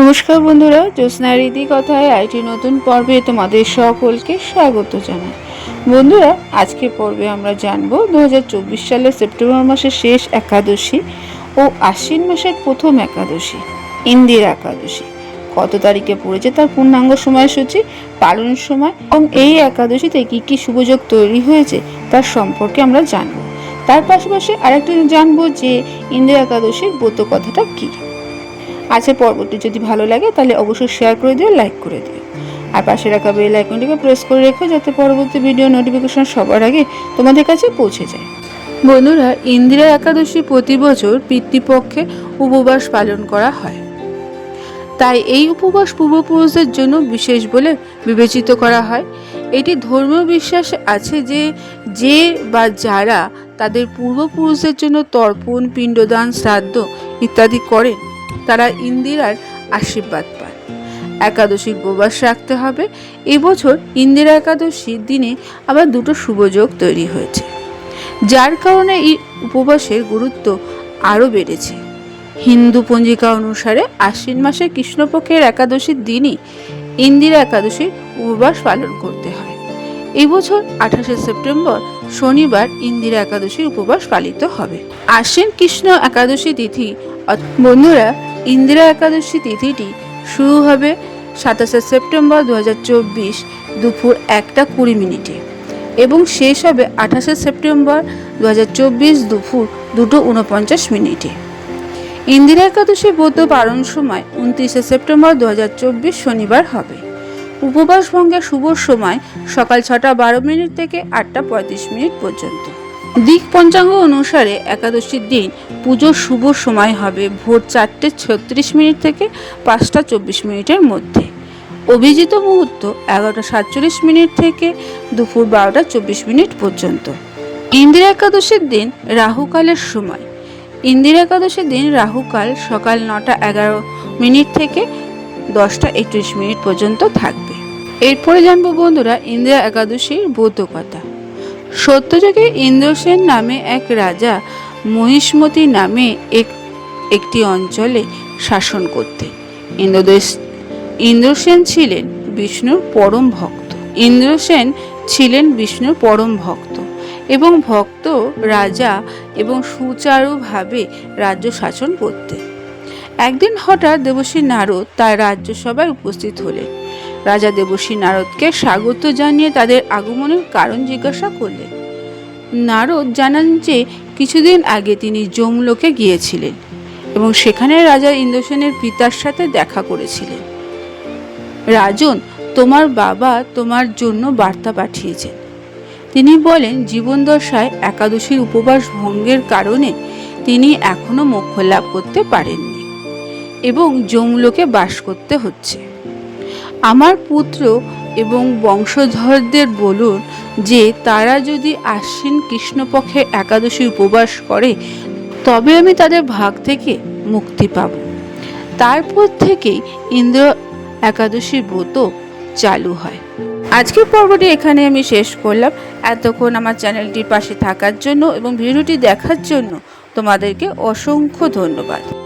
নমস্কার বন্ধুরা, জ্যোৎস্না রীতি কথায় আইটি নতুন পর্বে তোমাদের সকলকে স্বাগত জানাই। বন্ধুরা আজকে পর্বে আমরা জানব দু সালের সেপ্টেম্বর মাসের শেষ একাদশী ও আশ্বিন মাসের প্রথম একাদশী, ইন্দিরা একাদশী। কত তারিখে পড়েছে তার পূর্ণাঙ্গ সময়সূচি পালনের সময় এবং এই একাদশীতে কী কী শুভযোগ তৈরি হয়েছে তার সম্পর্কে আমরা জানব। তার পাশাপাশি আরেকটা জানব যে ইন্দিরা একাদশীর ব্রত কথাটা কী? আজকের পর্বটি যদি ভালো লাগে, তাহলে অবশ্যই শেয়ার করে দিও লাইক করে দিও। আর পাশে রাখা বেল আইকনটিকে প্রেস করে রেখো, যাতে পরবর্তী ভিডিও নোটিফিকেশন সবার আগে তোমাদের কাছে পৌঁছে যায়। বন্ধুরা, ইন্দিরা একাদশী প্রতি বছর পিতৃপক্ষে উপবাস পালন করা হয়। তাই এই উপবাস পূর্বপুরুষদের জন্য বিশেষ বলে বিবেচিত করা হয়। এটি ধর্মীয় বিশ্বাস আছে যে যে বা যারা তাদের পূর্বপুরুষদের জন্য তর্পণ, পিণ্ডদান, শ্রাদ্ধ ইত্যাদি করেন। তারা ইন্দিরার আশীর্বাদ পান একাদশীর উপবাস রাখতে হবে। এবছর ইন্দিরা একাদশীর দিনে আবার দুটো শুভযোগ তৈরি হয়েছে। যার কারণে এই উপবাসের গুরুত্ব আরও বেড়েছে। হিন্দু পঞ্জিকা অনুসারে আশ্বিন মাসে কৃষ্ণপক্ষের একাদশীর দিনই ইন্দিরা একাদশীর উপবাস পালন করতে হয়। এবছর আঠাশে সেপ্টেম্বর শনিবার ইন্দিরা একাদশীর উপবাস পালিত হবে। আশ্বিন কৃষ্ণ একাদশী তিথি বন্ধুরা ইন্দিরা একাদশী তিথিটি শুরু হবে সাতাশে সেপ্টেম্বর দু হাজার চব্বিশ দুপুর একটা কুড়ি মিনিটে এবং শেষ হবে আঠাশে সেপ্টেম্বর দু হাজার চব্বিশ দুপুর দুটো উনপঞ্চাশ মিনিটে। ইন্দিরা একাদশী ব্রত পালন সময় উনত্রিশে সেপ্টেম্বর দু হাজার চব্বিশ শনিবার হবে। উপবাস ভঙ্গের শুভ সময় সকাল ছটা বারো মিনিট থেকে আটটা পঁয়ত্রিশ মিনিট পর্যন্ত। দিক পঞ্চাঙ্গ অনুসারে একাদশীর দিন পুজোর শুভ সময় হবে ভোর চারটে ছত্রিশ মিনিট থেকে পাঁচটা চব্বিশ মিনিটের মধ্যে। অভিজিত মুহূর্ত এগারোটা সাতচল্লিশ মিনিট থেকে দুপুর বারোটা চব্বিশ মিনিট পর্যন্ত। ইন্দিরা একাদশীর দিন রাহুকালের সময়। ইন্দিরা একাদশীর দিন রাহুকাল সকাল নটা এগারো মিনিট থেকে দশটা একত্রিশ মিনিট পর্যন্ত থাকবে। এরপরে জানব বন্ধুরা ইন্দিরা একাদশীর বৌদ্ধ কথা সত্যযুগে ইন্দ্রসেন নামে এক রাজা মহিষ্মতি নামে এক একটি অঞ্চলে শাসন করতেন ইন্দ্রদেশ ইন্দ্রসেন ছিলেন বিষ্ণুর পরম ভক্ত। ইন্দ্রসেন ছিলেন বিষ্ণুর পরম ভক্ত এবং ভক্ত, রাজা এবং সুচারুভাবে রাজ্য শাসন করতেন একদিন হঠাৎ দেবশ্রী নারদ তার রাজ্যসভায় উপস্থিত হলেন। রাজা দেবশ্রী নারদকে স্বাগত জানিয়ে তাদের আগমনের কারণ জিজ্ঞাসা করলেন। নারদ জানান যে কিছুদিন আগে তিনি যমলোকে গিয়েছিলেন এবং সেখানে রাজা ইন্দ্রসেনের পিতার সাথে দেখা করেছিলেন। রাজন, তোমার বাবা তোমার জন্য বার্তা পাঠিয়েছেন। তিনি বলেন, জীবনদশায় একাদশীর উপবাস ভঙ্গের কারণে তিনি এখনও মোক্ষ লাভ করতে পারেননি এবং যমলোকে বাস করতে হচ্ছে। আমার পুত্র এবং বংশধরদের বলুন যে তারা যদি আশ্বিন কৃষ্ণপক্ষে একাদশী উপবাস করে, তবে আমি তাদের ভাগ থেকে মুক্তি পাব। তারপর থেকেই ইন্দ্র একাদশীর ব্রত চালু হয়। আজকের পর্বটি এখানে আমি শেষ করলাম। এতক্ষণ আমার চ্যানেলটির পাশে থাকার জন্য এবং ভিডিওটি দেখার জন্য তোমাদেরকে অসংখ্য ধন্যবাদ।